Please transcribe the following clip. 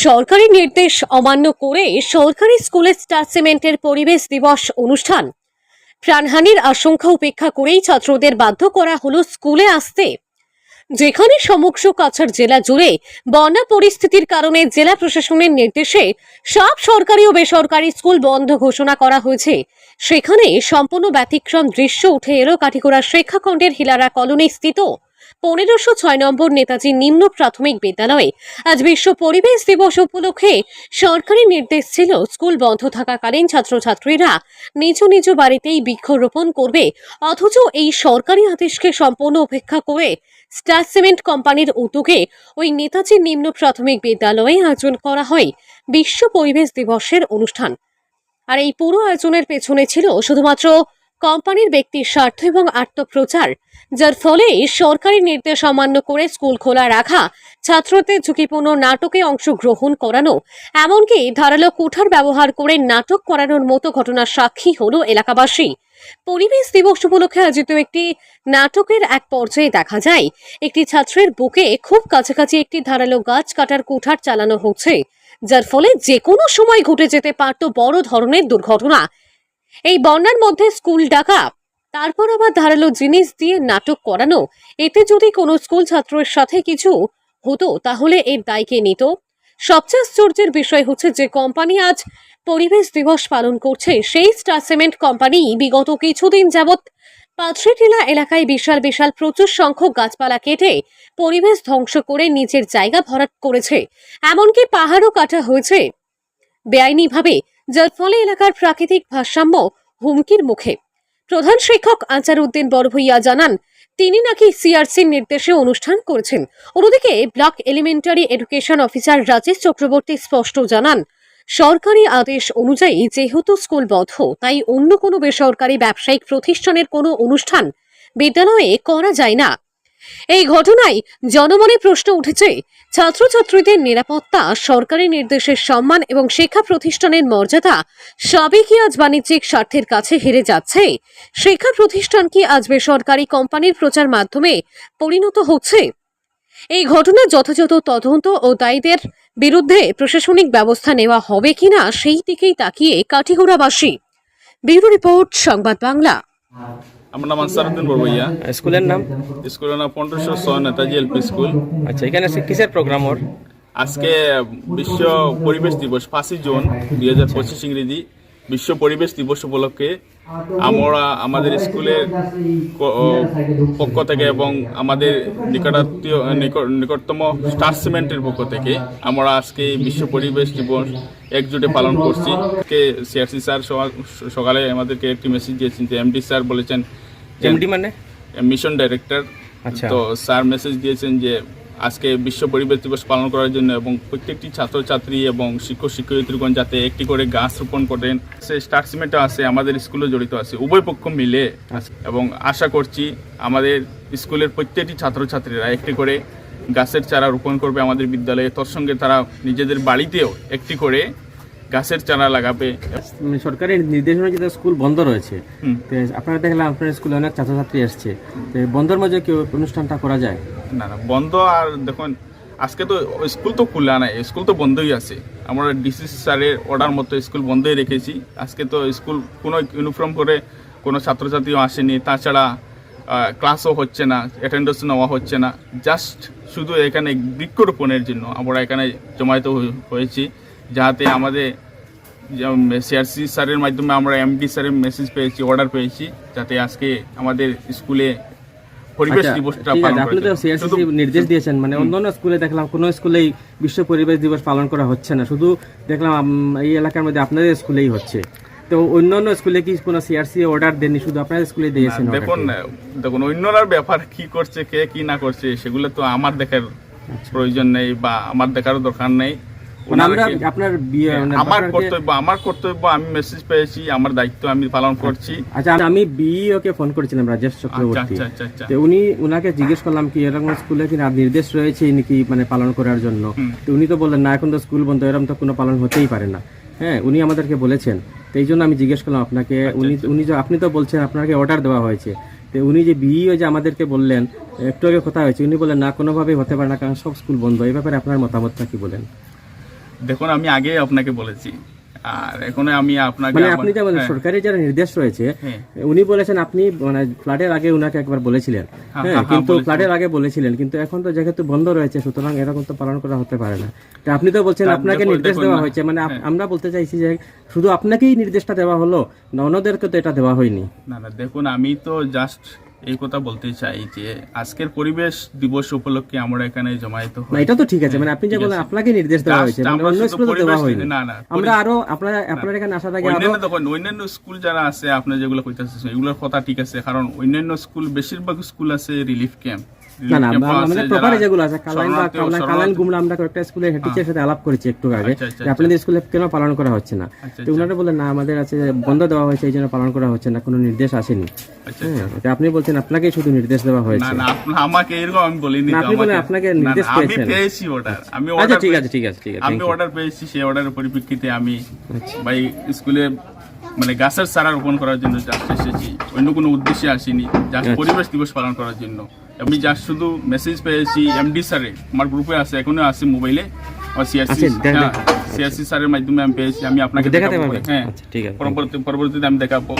সরকারি নির্দেশ অমান্য করে সরকারি স্কুলে স্টার সিমেন্টের পরিবেশ দিবস অনুষ্ঠান। প্রাণহানির আশঙ্কা উপেক্ষা করেই ছাত্রদের বাধ্য করা হলো স্কুলে আসতে। যেখানে সমগ্র কাছাড় জেলা জুড়ে বন্যা পরিস্থিতির কারণে জেলা প্রশাসনের নির্দেশে সব সরকারি ও বেসরকারি স্কুল বন্ধ ঘোষণা করা হয়েছে। সেখানে সম্পূর্ণ ব্যতিক্রম দৃশ্য উঠে এলো কাঠিগোড়া শিক্ষাখণ্ডের হিলারা কলোনি স্থিত পনেরোশো ছয় নম্বর নেতাজি নিম্ন প্রাথমিক বিদ্যালয়ে আজ বিশ্ব পরিবেশ দিবস উপলক্ষে সরকারি নির্দেশ ছিল স্কুল বন্ধ থাকাকালীন ছাত্রছাত্রীরা নিজ নিজ বাড়িতেই বৃক্ষরোপণ করবে। অথচ এই সরকারি আদেশকে সম্পূর্ণ উপেক্ষা করে স্টার সিমেন্ট কোম্পানির উদ্যোগে ওই নেতাজি নিম্ন প্রাথমিক বিদ্যালয়ে আয়োজন করা হয় বিশ্ব পরিবেশ দিবসের অনুষ্ঠান। আর এই পুরো আয়োজনের পেছনে ছিল শুধুমাত্র কোম্পানির ব্যক্তির স্বার্থ এবং আত্মপ্রচার, যার ফলে সরকারি নির্দেশ অমান্য করে স্কুল খোলা রাখা, ছাত্রদের ঝুঁকিপূর্ণ নাটকে অংশগ্রহণ করানো, এমনকি ধারালো কুঠার ব্যবহার করে নাটক করানোর মতো ঘটনার সাক্ষী হলো এলাকাবাসী। পরিবেশ দিবস উপলক্ষে আয়োজিত একটি নাটকের এক পর্যায়ে দেখা যায়, একটি ছাত্রের বুকে খুব কাছাকাছি একটি ধারালো গাছ কাটার কুঠার চালানো হচ্ছে, যার ফলে যে কোনো সময় ঘটে যেতে পারত বড় ধরনের দুর্ঘটনা। এই বন্যার মধ্যে স্কুল ডাকা তারপর আবার ধারালো জিনিস দিয়ে নাটক করানো। এতে যদি কোনো স্কুল ছাত্রের সাথে কিছু হতো, তাহলে এর দায় কে নিত? সবচেয়ে আশ্চর্যের বিষয় হচ্ছে যে কোম্পানি আজ পরিবেশ দিবস পালন করছে। সেই স্টার সিমেন্ট কোম্পানি বিগত কিছুদিন যাবৎ পাথরিটিলা এলাকায় বিশাল বিশাল প্রচুর সংখ্যক গাছপালা কেটে পরিবেশ ধ্বংস করে নিজের জায়গা ভরাট করেছে। এমনকি পাহাড়ও কাটা হয়েছে। বেআইনিভাবে যার ফলে এলাকার প্রাকৃতিক ভারসাম্য হুমকির মুখে। প্রধান শিক্ষক আচার উদ্দিন জানান, তিনি নাকি সিআরসির নির্দেশে অনুষ্ঠান করেছেন। অন্যদিকে, block elementary education officer Rajesh Chakraborty স্পষ্ট জানান, সরকারি আদেশ অনুযায়ী যেহেতু স্কুল বন্ধ, তাই অন্য কোনো বেসরকারি ব্যবসায়িক প্রতিষ্ঠানের কোনো অনুষ্ঠান বিদ্যালয়ে করা যায় না। এই ঘটনায় জনমনে প্রশ্ন উঠেছে, ছাত্রছাত্রীদের নিরাপত্তা, সরকারি নির্দেশের সম্মান এবং শিক্ষা প্রতিষ্ঠানের মর্যাদা সবই কি আজ বাণিজ্যিক স্বার্থের কাছে হেরে যাচ্ছে? শিক্ষা প্রতিষ্ঠান কি আজ বেসরকারি কোম্পানির প্রচার মাধ্যমে পরিণত হচ্ছে? এই ঘটনা যথাযথ তদন্ত ও দায়ীদের বিরুদ্ধে প্রশাসনিক ব্যবস্থা নেওয়া হবে কিনা সেই দিকেই তাকিয়ে কাঠিগোড়াবাসী। ব্যুরো রিপোর্ট, সংবাদ বাংলা। আমার নাম আনসারুদ্দিন বড়বইয়া স্কুলের নাম? স্কুলের নাম পনেরোশো ছয় নেতাজি এলপি স্কুল। আচ্ছা এখানে কিসের প্রোগ্রাম ওর? আজকে বিশ্ব পরিবেশ দিবস পাঁচই জুন দুই হাজার পঁচিশ ইংরেজি। বিশ্ব পরিবেশ দিবস উপলক্ষে আমরা আমাদের স্কুলের পক্ষ থেকে এবং আমাদের নিকটাত্মীয় নিকট- নিকটতম স্টার সিমেন্টের পক্ষ থেকে আমরা আজকে বিশ্ব পরিবেশ দিবস একজোটে পালন করছি। কে সিআরসি স্যার সকাল- সকালে আমাদেরকে একটি মেসেজ দিয়েছেন যে এমডি স্যার বলেছেন এমডি মানে? মিশন ডাইরেক্টর আচ্ছা। তো স্যার মেসেজ দিয়েছেন যে আজকে বিশ্ব পরিবেশ দিবস পালন করার জন্য এবং প্রত্যেকটি ছাত্রছাত্রী এবং শিক্ষক শিক্ষয়িত্রীগণ যাতে একটি করে গাছ রোপণ করেন সে স্টার সিমেন্টও আছে আমাদের স্কুলে জড়িত আছে উভয় পক্ষ মিলে এবং আশা করছি আমাদের স্কুলের প্রত্যেকটি ছাত্রছাত্রীরা একটি করে গাছের চারা রোপণ করবে আমাদের বিদ্যালয়ে। তোর সঙ্গে তারা নিজেদের বাড়িতেও একটি করে গাছের চারা লাগাবে। সরকারের নির্দেশনা যেটা স্কুল বন্ধ রয়েছে। আপনারা দেখলাম আপনার স্কুলে অনেক ছাত্রছাত্রী এসছে। তো বন্ধের মাঝে কি অনুষ্ঠানটা করা যায়? না না বন্ধ আর দেখুন আজকে তো স্কুল তো খোলা নাই স্কুল তো বন্ধই আছে। আমরা ডিসি স্যারের অর্ডার মতো স্কুল বন্ধই রেখেছি। আজকে তো স্কুল কোনো ইউনিফর্ম করে কোনো ছাত্রছাত্রীও আসেনি। তাছাড়া ক্লাসও হচ্ছে না অ্যাটেন্ডেন্স নেওয়া হচ্ছে না। জাস্ট শুধু এখানে বৃক্ষরোপণের জন্য আমরা এখানে জমায়েত হয়েছি। যাতে আমাদের সিআরসি স্যারের মাধ্যমে আমরা এমডি স্যারের মেসেজ পেয়েছি অর্ডার পেয়েছি যাতে আজকে আমাদের স্কুলে পরিবেশ আচ্ছা, দিবসটা পালন আপনি তো নির্দেশ দিয়েছেন মানে অন্যান্য স্কুলে দেখলাম কোনো স্কুলেই বিশ্ব পরিবেশ দিবস পালন করা হচ্ছে না শুধু দেখলাম এই এলাকার মধ্যে আপনাদের স্কুলেই হচ্ছে। তো অন্যান্য স্কুলে কি কোনো সিআরসি অর্ডার দেননি শুধু স্কুলে দিয়েছেন দেখুন দেখুন অন্যরার ব্যাপার কি করছে কে কি না করছে সেগুলো তো আমার দেখার প্রয়োজন নেই বা আমার দেখারও দরকার নেই। মানে আপনার মানে আমার কর্তব্য আমার কর্তব্য আমি মেসেজ পেয়েছি আমার দায়িত্ব আমি পালন করছি। আচ্ছা আমি বিইও কে ফোন করেছিলাম রাজেশ চক্রবর্তী। আচ্ছা আচ্ছা আচ্ছা তো উনি উনাকে জিজ্ঞেস করলাম কি এরকম স্কুলে কি নির্দেশ রয়েছে নাকি মানে পালন করার জন্য? তো উনি তো বললেন না এখন তো স্কুল বন্ধ এরকম তো কোনো পালন হতেই পারে না। হ্যাঁ উনি আমাদেরকে বলেছেন। তো এই জন্য আমি জিজ্ঞেস করলাম আপনাকে উনি উনি যে আপনি তো বলছেন আপনাকে অর্ডার দেওয়া হয়েছে। তো উনি যে বিইও যে আমাদেরকে বললেন একটু আগে কথা হয়েছে উনি বললেন না কোনোভাবেই হতে পারে না কারণ সব স্কুল বন্ধ। এই ব্যাপারে আপনার মতামতটা কি বলেন? দেখুন আমি আগে আপনাকে বলেছি আর এখন আমি আপনাকে মানে আপনি যা হ্যাঁ, যারা নির্দেশ রয়েছে হ্যাঁ। উনি বলেছেন আপনি মানে ফ্লাডের আগে উনাকে একবার বলেছিলেন হ্যাঁ, হ্যাঁ কিন্তু। ফ্লাডের আগে বলেছিলেন কিন্তু এখন তো যেহেতু বন্ধ রয়েছে সুতরাং এরকম তো পালন করা হতে পারে না তা আপনি তো বলছেন আপনাকে নির্দেশ দেওয়া হয়েছে মানে। আমরা বলতে চাইছি যে শুধু আপনাকেই নির্দেশটা দেওয়া হলো না অন্যদেরকে তো এটা দেওয়া হয়নি না না দেখুন আমি তো জাস্ট এই কথা বলতে চাই যে আজকের পরিবেশ দিবস উপলক্ষে আমরা এখানে জমায়েত না হই এটা তো ঠিক আছে। মানে আপনি যে বলেন আপনাকে নির্দেশ দেওয়া হয়েছে। মানে অন্য স্কুল তো দেওয়া হয়নি। না, না, আমরা আরও আপনারা আপনারা এখানে আসার আগে আরও দেখুন অন্যান্য স্কুল যারা আছে আপনি যেগুলো কইতাছেন এগুলোর কথা ঠিক আছে কারণ অন্যান্য স্কুল বেশিরভাগ স্কুল আছে রিলিফ ক্যাম্প না না আমরা- প্রপারে যেগুলো আছে কালাইন বা কালাইন কালাইন গুমলা আমরা কয়েকটা স্কুলে হেড টিচারের সাথে আলাপ করেছি একটু আগে। আচ্ছা, আচ্ছা, যে আপনাদের স্কুলে কেন পালন করা হচ্ছে না? আচ্ছা, তো ওনারা বললেন না আমাদের আছে বন্ধ দেওয়া হয়েছে এই জন্য পালন করা হচ্ছে না কোনো নির্দেশ আসেনি। আচ্ছা হ্যাঁ আপনি বলছেন আপনাকে শুধু নির্দেশ দেওয়া হয়েছে। না আমাকে এরকম আমি বলিনি আপনি বলেন আপনাকে নির্দেশ আমি পেয়েছেন। পেয়েছি অর্ডার আমি আচ্ছা ঠিক আছে ঠিক আছে ঠিক আছে। আমি অর্ডার পেয়েছি সেই অর্ডারের পরিপ্রেক্ষিতে আমি ভাই স্কুলে মানে গাছের চারা রোপণ করার জন্য জাস্ট এসেছি। অন্য কোনো উদ্দেশ্যে আসিনি। জাস্ট আচ্ছা। পরিবেশ দিবস পালন করার জন্য। আমি জাস্ট শুধু মেসেজ পেয়েছি এমডি স্যারে আমার গ্রুপে আছে এখনও আছে মোবাইলে সিআরসি স্যারের মাধ্যমে আমি পেয়েছি। আমি আপনাকে দেখাতে দেখাবো। হ্যাঁ আচ্ছা, ঠিক আছে। পরবর্তী পরবর্তীতে আমি দেখাবো।